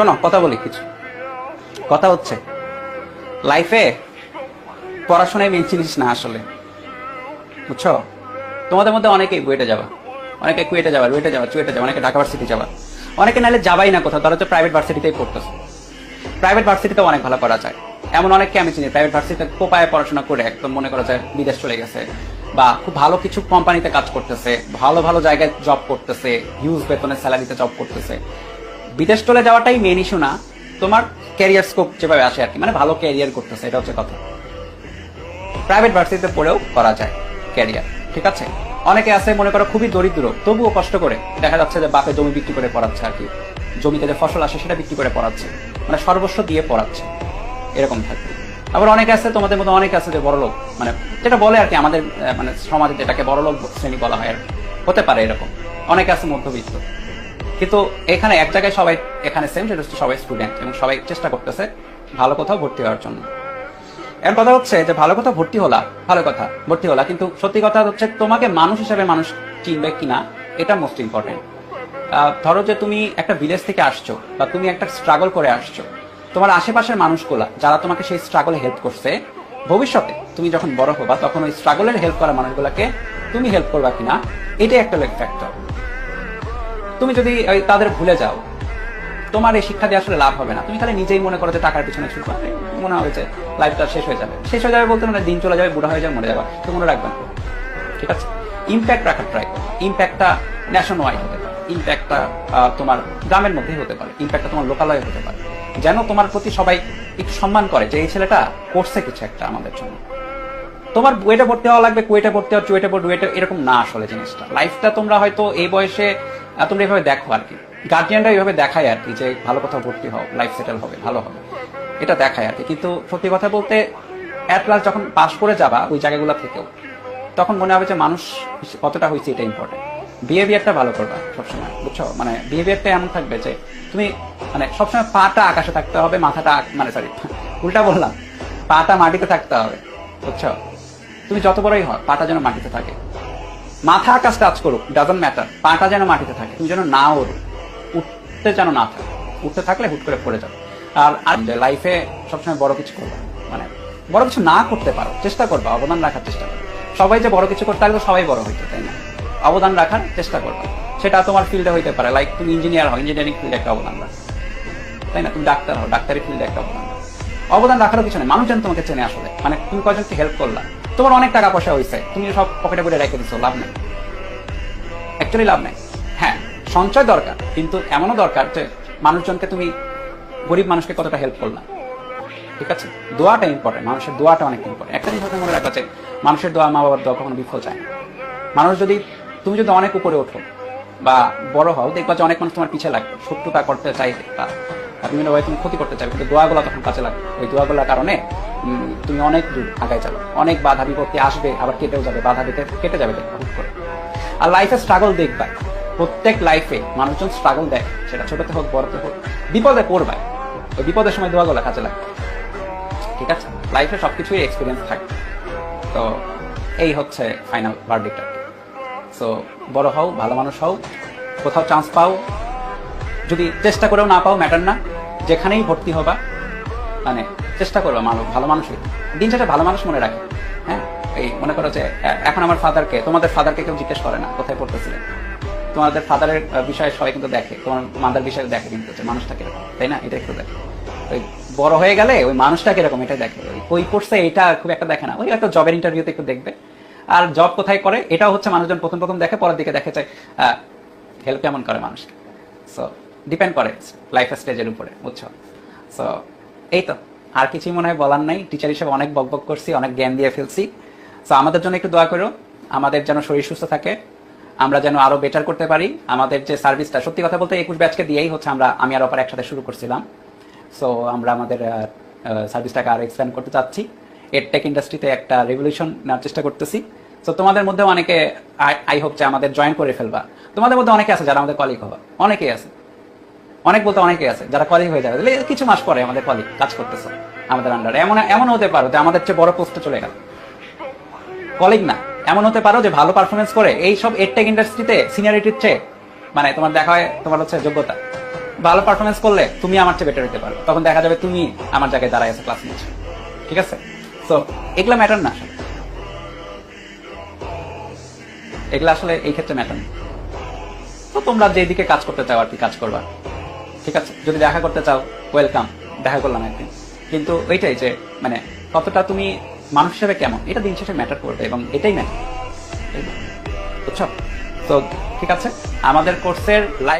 শোনো, কথা বলি কিছু। কথা হচ্ছে লাইফে পড়াশোনায় মেন জিনিস না আসলে। বুঝছ? তোমাদের মধ্যে অনেকেই বুয়েটে যাবা, অনেকে কুয়েটে যাবা, রুয়েটে যাবা, চুয়েটে যাবা, অনেকে ঢাকা ভার্সিটি যাবা। অনেকে নাহলে যাবাই না কোথাও, তারা হচ্ছে প্রাইভেট ভার্সিটিতেই পড়তেছে। প্রাইভেট ভার্সিটিতেও অনেক ভালো করা যায়। এমন অনেককে আমি চিনি প্রাইভেট ভার্সিটিতে কোপায় পড়াশোনা করে একদম মনে করা যায় বিদেশ চলে গেছে বা খুব ভালো কিছু কোম্পানিতে কাজ করতেছে, ভালো ভালো জায়গায় জব করতেছে হিউজ বেতনের স্যালারিতে জব করতেছে। বিদেশ চলে যাওয়াটাই মেন ইস্যু না। তোমার ক্যারিয়ার স্কোপ যেভাবে আসে আর কি মানে ভালো ক্যারিয়ার করতেছে, এটা হচ্ছে কথা। প্রাইভেট ভার্সিটিতে পড়েও করা যায় ক্যারিয়ার ঠিক আছে? অনেকে আছে, মনে করো, খুবই দরিদ্র, তবুও কষ্ট করে। দেখা যাচ্ছে যে বাপে জমি বিক্রি করে পড়াচ্ছে আর কি। জমিতে যে ফসল আসে, সেটা বিক্রি করে পড়াচ্ছে। মানে সর্বস্ব দিয়ে পড়াচ্ছে। এরকম থাকে। আবার অনেকে আছে, তোমাদের মধ্যে অনেকে আছে যে বড়লোক। মানে যেটা বলে আর কি, আমাদের মানে সমাজে যেটাকে বড়লোক শ্রেণি বলা হয় আর হতে পারে এরকম। অনেকে আছে মধ্যবিত্ত। কিন্তু এখানে এক জায়গায় সবাই, এখানে সেম সেটা হচ্ছে সবাই স্টুডেন্ট এবং সবাই চেষ্টা করতেছে ভালো কোথাও ভর্তি হওয়ার জন্য। এর কথা হচ্ছে যে ভালো কথা ভর্তি হলা, ভালো কথা, ভর্তি হলা, কিন্তু সত্যি কথা হচ্ছে তোমাকে মানুষ হিসেবে মানুষ চিনবে কিনা, এটা মোস্ট ইম্পর্টেন্ট ধরো যে তুমি একটা বিদেশ থেকে আসছো বা তুমি একটা স্ট্রাগল করে আসছো, তোমার আশেপাশের মানুষগুলা যারা তোমাকে সেই স্ট্রাগলে হেল্প করছে, ভবিষ্যতে তুমি যখন বড় হবা, তখন ওই স্ট্রাগলের হেল্প করা মানুষগুলোকে তুমি হেল্প করবা কিনা, এটাই একটা ফ্যাক্টর তুমি যদি তাদের ভুলে যাও, তোমার এই শিক্ষা দিয়ে আসলে লাভ হবে না। তুমি খালি নিজেই মনে করো যে টাকার পিছনে ছুটবে মনে হবে যে লাইফটা শেষ হয়ে যাবে। শেষ হয়ে যাবে বলতে মানে দিন চলে যাবে, বুড়া হয়ে যাবে, মরে যাবে। তো মনে রাখবেন ঠিক আছে? ইম্প্যাক্ট রাখার ট্রাই করো। ইম্প্যাক্টটা ন্যাশন ওয়াইড হতে পারে। ইম্প্যাক্টটা তোমার গ্রামের মধ্যেই হতে পারে। ইম্প্যাক্টটা তোমার লোকালয়ে হতে পারে। যেন তোমার প্রতি সবাই একটু সম্মান করে যে এই ছেলেটা করছে কিছু একটা আমাদের জন্য। তোমার বুয়েটে ভর্তি হওয়া লাগবে, কুয়েটে ভর্তি হওয়া চুয়েটে ভর্তি ডুয়েটে এরকম না আসলে জিনিসটা। লাইফটা তোমরা হয়তো এই বয়সে তোমরা এভাবে দেখো আর কি। গার্জিয়ানরা এইভাবে দেখায় আর কি যে ভালো কোথাও ভর্তি হও লাইফ সেটেল হবে, ভালো হবে। এটা দেখায় আর কি। কিন্তু সত্যি কথা বলতে অ্যাট লাস্ট যখন পাশ করে যাবা ওই জায়গাগুলো থেকেও, তখন মনে হবে যে মানুষ কতটা হয়েছে এটা ইম্পর্টেন্ট বিহেভিয়ারটা ভালো করবা সবসময়, বুঝছ? মানে বিহেভিয়ারটা এমন থাকবে যে তুমি মানে সবসময় পাটা আকাশে থাকতে হবে, মাথাটা মানে সরি উল্টা বললাম, পাটা মাটিতে থাকতে হবে, বুঝছ? তুমি যত বড়ই হও, পাটা যেন মাটিতে থাকে। মাথা আকাশ টাচ করুক ডাজন্ট ম্যাটার পাটা যেন মাটিতে থাকে। তুমি যেন না ওর উঠতে যেন না থাকে। উঠতে থাকলে হুট করে পড়ে যাবে। আর লাইফে সবসময় বড় কিছু করবে মানে বড় কিছু না করতে পারো, চেষ্টা করবে, অবদান রাখার চেষ্টা করবে। সবাই যে বড় কিছু করতে পারলে সবাই বড় হইতে তাই না। অবদান রাখার চেষ্টা করবে। সেটা তোমার ফিল্ডে হইতে পারে লাইক তুমি ইঞ্জিনিয়ার হও ইঞ্জিনিয়ারিং ফিল্ডে একটা অবদান রাখো। তাই না? তুমি ডাক্তার হও, ডাক্তারি ফিল্ডে একটা অবদান রাখো। অবদান রাখারও কিছু নেই, মানুষজন তোমাকে চেনে আসলে। মানে তুমি কয়জনকে হেল্প করলা? তোমার অনেক টাকা পয়সা হয়েছে তুমি সব পকেটে করে রেখে দিছো, লাভ নাই। অ্যাকচুয়ালি লাভ নাই। হ্যাঁ সঞ্চয় দরকার, কিন্তু এমনও দরকার যে মানুষজনকে তুমি, গরিব মানুষকে কতটা হেল্প করলা। ঠিক আছে? দোয়াটা ইম্পর্টেন্ট মানুষের দোয়াটা অনেক ইম্পর্টেন্ট একটা জিনিস মনে রাখা যে মানুষের দোয়া মা বাবার দোয়া কখনো বিফল যায় মানুষ যদি, তুমি যদি অনেক উপরে ওঠো বা বড় হও, দেখবা যে অনেক মানুষ তোমার পিছিয়ে লাগবে। শত্রুতা করতে চাইবে বা বিভিন্ন ভাবে তুমি ক্ষতি করতে চাইবে, কিন্তু দোয়াগুলো তখন কাছে লাগবে। ওই দোয়াগুলোর কারণে তুমি অনেক দূর আগায় যাবে। অনেক বাধা বিপত্তি আসবে, আবার কেটেও যাবে, বাধা দিতে কেটে যাবে করে। আর লাইফে স্ট্রাগল দেখবা। প্রত্যেক লাইফে মানুষজন স্ট্রাগল দেয় সেটা ছোটতে হোক, বড়তে হোক, বিপদে পড়বে। ওই বিপদের সময় দোয়াগুলো কাজে লাগবে। ঠিক আছে? লাইফে সবকিছুই এক্সপিরিয়েন্স থাকে তো, এই হচ্ছে ফাইনাল ভার্ডিক্ট সো বড় হও, ভালো মানুষ হও। কোথাও চান্স পাও, যদি চেষ্টা করেও না পাও ম্যাটার না। যেখানেই ভর্তি হবা মানে চেষ্টা করবা মানুষ ভালো মানুষই দিন শেষে ভালো মানুষ মনে রাখে। হ্যাঁ? এই মনে করো যে এখন আমার ফাদারকে তোমাদের ফাদারকে কেউ জিজ্ঞেস করে না, কোথায় পড়তেছিলেন? তোমাদের ফাদারের বিষয়ে সবাই কিন্তু দেখে, তোমার মাদার বিষয়ে দেখে কিন্তু মানুষটা কীরকম, তাই না? এটা একটু দেখে। ওই বড় হয়ে গেলে ওই মানুষটা কীরকম এটা দেখে। ওই পড়ছে, এটা খুব একটা দেখে না। ওই একটা জবের ইন্টারভিউতে একটু দেখবে। আর জব কোথায় করে, এটাও হচ্ছে মানুষজন প্রথম প্রথম দেখে, পরের দিকে দেখে যে হেল্প কেমন করে মানুষ। সো ডিপেন্ড করে লাইফ স্টেজের উপরে, বুঝছ? সো এই তো। আর কিছুই মনে হয় বলার নাই। টিচার হিসেবে অনেক বক বক করছি, অনেক জ্ঞান দিয়ে ফেলছি। সো আমাদের জন্য একটু দোয়া করো, আমাদের যেন শরীর সুস্থ থাকে, আমরা যেন আরও বেটার করতে পারি। আমাদের যে সার্ভিসটা সত্যি কথা বলতে একুশ ব্যাচকে দিয়েই হচ্ছে আমরা, আমি আর অপার একসাথে শুরু করছিলাম। সো আমরা আমাদের সার্ভিসটাকে আরও এক্সপ্যান্ড করতে চাচ্ছি। এডটেক ইন্ডাস্ট্রিতে একটা রেভলিউশন নেওয়ার চেষ্টা করতেছি। সো তোমাদের মধ্যে অনেকে আই হোপ যে আমাদের জয়েন করে ফেলবা। তোমাদের মধ্যে অনেকে আছে যারা আমাদের কলিগ হবা। অনেকেই আছে। অনেক বলতে অনেকেই আছে যারা কলিগ হয়ে যাবে। তাহলে কিছু মাস পরে আমাদের কলিগ কাজ করতেছে আমাদের আন্ডারে এমন এমন হতে পারো যে আমাদের চেয়ে বড় পোস্টে চলে গেল। কলিগ না। এমন হতে পারো যে ভালো পারফরমেন্স করে এই সব এডটেক ইন্ডাস্ট্রিতে সিনিয়রিটির চেয়ে মানে তোমার দেখা হয়, তোমার হচ্ছে যোগ্যতা। ভালো পারফরমেন্স করলে তুমি আমার চেয়ে বেটার হতে পারো। তখন দেখা যাবে তুমি আমার জায়গায় দাঁড়ায় আছে ক্লাস নিচ্ছ ঠিক আছে? তো এগুলা ম্যাটার না। আসলে এগুলা আসলে এই ক্ষেত্রে ম্যাটার তো তোমরা যেদিকে কাজ করতে চাও আর কি কাজ করবা, ঠিক আছে? যদি দেখা করতে চাও ওয়েলকাম দেখা করলাম একদিন। কিন্তু ওইটাই যে মানে কতটা তুমি মানুষ হিসেবে কেমন? এটা দিন শেষে ম্যাটার করবে এবং এটাই ম্যাটার বুঝছ? তো ঠিক আছে? আমাদের কোর্সের লাইভ